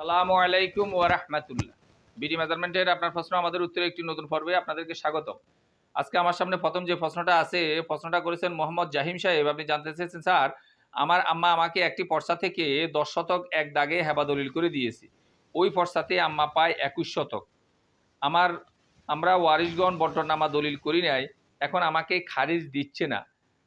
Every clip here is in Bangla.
সালামু আলাইকুম ওয়া রাহমাতুল্লাহ। বিডি মেজারমেন্টের আপনার প্রশ্ন, আমাদের উত্তরে একটি নতুন পর্বে আপনাদেরকে স্বাগত আজকে আমার সামনে প্রথম যে প্রশ্নটা আছে প্রশ্নটা করেছেন মোহাম্মদ জাহিম সাহেব। আপনি জানতে চেয়েছেন, স্যার, আমার আম্মা আমাকে একটি পর্সা থেকে দশ শতক এক দাগে হেবা দলিল করে দিয়েছি। ওই পর্সাতে আম্মা পায় একুশ শতক। আমার, আমরা ওয়ারিশগণ বন্টনামা দলিল করি নাই, এখন আমাকে খারিজ দিচ্ছে না।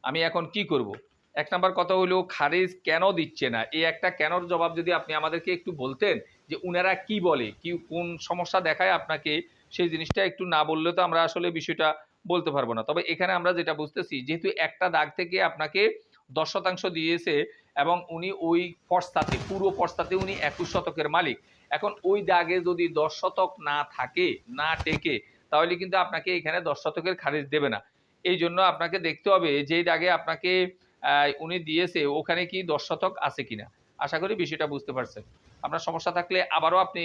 আমি এখন কি করব? এক নাম্বার কথা হলো, খারিজ কেন দিচ্ছে না? এই একটা কেনর জবাব যদি আপনি আমাদেরকে একটু বলতেন যে উনারা কি বলে, কি, কোন সমস্যা দেখায় আপনাকে, সেই জিনিসটা একটু না বললে তো আমরা আসলে বিষয়টা বলতে পারব না। তবে এখানে আমরা যেটা বুঝতেছি, যেহেতু একটা দাগ থেকে আপনাকে দশ শতাংশ দিয়েছে এবং উনি ওই পর্স্তাতে পুরো পর্স্তাতে উনি একুশ শতকের মালিক। এখন ওই দাগে যদি দশ শতক না থাকে, না টেকে, তাহলে কিন্তু আপনাকে এখানে দশ শতকের খারিজ দেবে না। এই জন্য আপনাকে দেখতে হবে, যেই দাগে আপনাকে উনি দিয়েছে, ওখানে কি দশ শতক আছে কিনা? আশা করি বিষয়টা বুঝতে পারছেন। আপনার সমস্যা থাকলে আবারও আপনি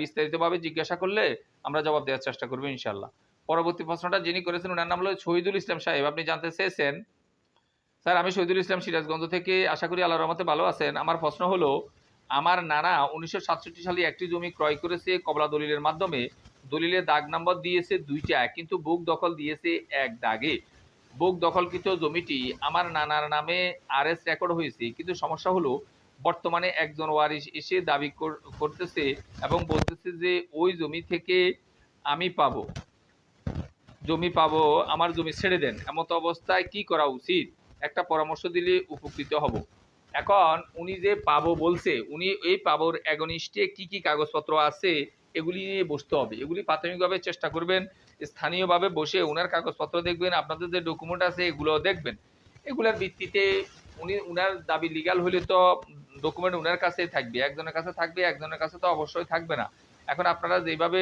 বিস্তারিতভাবে জিজ্ঞাসা করলে আমরা জবাব দেওয়ার চেষ্টা করব ইনশাল্লাহ পরবর্তী প্রশ্নটা যিনি করেছেন, ওনার নাম হলো শহীদুল ইসলাম সাহেব। আপনি জানতে চেয়েছেন? স্যার, আমি শহীদুল ইসলাম সিরাজগঞ্জ থেকে আশা করি আল্লাহ রহমতে ভালো আছেন। আমার প্রশ্ন হলো, আমার নানা উনিশশো সাতষট্টি সালে একটি জমি ক্রয় করেছে কবলা দলিলের মাধ্যমে। দলিলে দাগ নম্বর দিয়েছে দুইটা, কিন্তু বুক দখল দিয়েছে এক দাগে। বুক দখলকৃত জমিটি আমার নানার নামে আরএস রেকর্ড হয়েছে। কিন্তু সমস্যা হলো, বর্তমানে একজন ওয়ারিশ এসে দাবি কর- করতেছে এবং বলতেছে যে, ওই জমি থেকে আমি পাব। জমি পাবো, আমার জমি ছেড়ে দেন। এমত অবস্থায় কি করা উচিত? একটা পরামর্শ দিলে উপকৃত হব। এখন উনি যে পাবো বলছে, উনি এই পাবোর অ্যাগনিস্টে কি কি কাগজপত্র আছে এগুলি নিয়ে বসতে হবে। এগুলি প্রাথমিকভাবে চেষ্টা করবেন, স্থানীয়ভাবে বসে ওনার কাগজপত্র দেখবেন, আপনাদের যে ডকুমেন্ট আছে এগুলো দেখবেন। এগুলোর ভিত্তিতে উনি, উনার দাবি লিগাল হলে তো ডকুমেন্ট উনার কাছে থাকবে। একজনের কাছে থাকবে, একজনের কাছে তো অবশ্যই থাকবে না। এখন আপনারা যেভাবে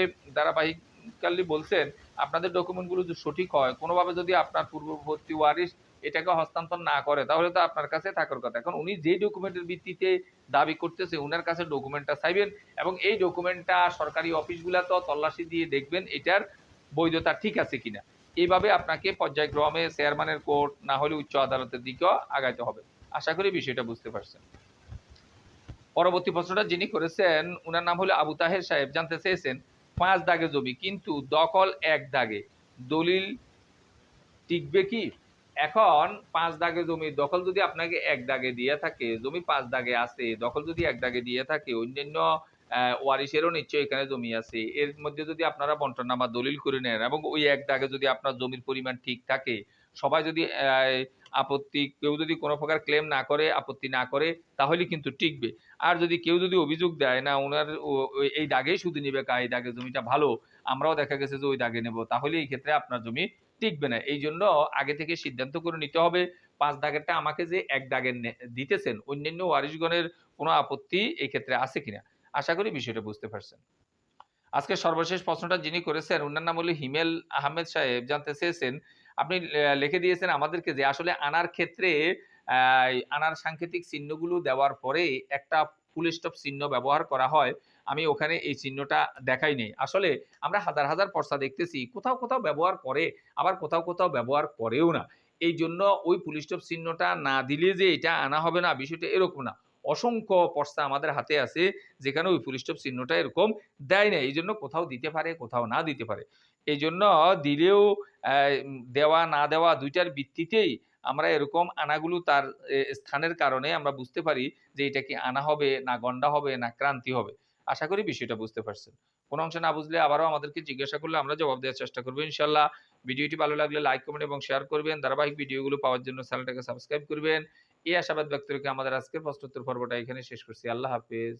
ধারাবাহিককালী বলছেন, আপনাদের ডকুমেন্টগুলো যদি সঠিক হয়, কোনোভাবে যদি আপনার পূর্ববর্তী ওয়ারিশ এটাকে হস্তান্তর না করে, তাহলে তো আপনার কাছে থাকার কথা। এখন উনি যে ডকুমেন্টের ভিত্তিতে দাবি করতেছে, উনার কাছে ডকুমেন্টটা চাইবেন এবং এই ডকুমেন্টটা সরকারি অফিসগুলা তো তল্লাশি দিয়ে দেখবেন এটার বৈধতা ঠিক আছে কিনা। এইভাবে আপনাকে পর্যায়ক্রমে চেয়ারম্যানের কোর্ট না হলে উচ্চ আদালতের দিকেও আগাইতে হবে। আশা করি বিষয়টা বুঝতে পারছেন। পরবর্তী প্রশ্নটা যিনি করেছেন, উনার নাম হলো আবু তাহের সাহেব। জানতে চেয়েছেন পাঁচ দাগে জমি, কিন্তু দখল এক দাগে। দলিল টিকবে কি? এখন পাঁচ দাগে জমি, দখল যদি আপনাকে এক দাগে দিয়ে থাকে, জমি পাঁচ দাগে আছে, দখল যদি এক দাগে দিয়ে থাকে, অন্যান্য ওয়ারিশেরও নিশ্চয়ই এখানে জমি আছে। এর মধ্যে যদি আপনারা বন্টনামা দলিল করে নেন এবং ওই এক দাগে যদি আপনার জমির পরিমাণ ঠিক থাকে সবাই যদি আপত্তি, কেউ যদি কোনো প্রকার ক্লেম না করে, আপত্তি না করে, তাহলে কিন্তু টিকবে। আর যদি কেউ যদি অভিযোগ দেয়, না ওনার এই দাগেই শুধু নেবে কা এই দাগে জমিটা ভালো? আমরাও দেখা গেছে যে ওই দাগে নেব। তাহলে এই ক্ষেত্রে আপনার জমি টিকবে না। এই জন্য আগে থেকে সিদ্ধান্ত করে নিতে হবে, পাঁচ দাগেরটা আমাকে যে এক দাগের দিতেছেন, অন্যান্য ওয়ারিশগণের কোনো আপত্তি এই ক্ষেত্রে আছে কিনা? আশা করি বিষয়টা বুঝতে পারছেন। আজকে সর্বশেষ প্রশ্নটা যিনি করেছেন ওনার নাম হলো হিমেল আহমেদ সাহেব। জানতে চেয়েছেন আপনি লিখে দিয়েছেন আমাদেরকে যে আসলে আনার ক্ষেত্রে আনার সাংকেতিক চিহ্নগুলো দেওয়ার পরে একটা ফুল স্টপ চিহ্ন ব্যবহার করা হয়। আমি ওখানে এই চিহ্নটা দেখাই নেই। আসলে আমরা হাজার হাজার পর্সা দেখতেছি, কোথাও কোথাও ব্যবহার করে, আবার কোথাও কোথাও ব্যবহার করেও না। এই জন্য ওই পুলিশ স্টপ চিহ্নটা না দিলে যে এটা আনা হবে না, বিষয়টা এরকম না। অসংখ্য পর্সা আমাদের হাতে আছে, যেখানে ওই পুলিশ চিহ্নটা এরকম দেয় না এই জন্য কোথাও দিতে পারে, কোথাও না দিতে পারে। এই জন্য দিলেও দেওয়া, না দেওয়া দুইটার ভিত্তিতেই আমরা এরকম আনাগুলো তার স্থানের কারণে আমরা বুঝতে পারি যে এটা কি আনা হবে, না গন্ডা হবে, না ক্রান্তি হবে। আশা করি বিষয়টা বুঝতে পারছেন। কোনো অংশ না বুঝলে আবারও আমাদেরকে জিজ্ঞাসা করলে আমরা জবাব দেওয়ার চেষ্টা করব ইনশাল্লাহ ভিডিওটি ভালো লাগলে লাইক কমেন্ট এবং শেয়ার করবেন। ধারাবাহিক ভিডিওগুলো পাওয়ার জন্য চ্যানেলটাকে সাবস্ক্রাইব করবেন। এই আশাবাদ ব্যক্ত রেখে আমাদের আজকের প্রশ্নোত্তর পর্বটা এখানে শেষ করছি। আল্লাহ হাফেজ।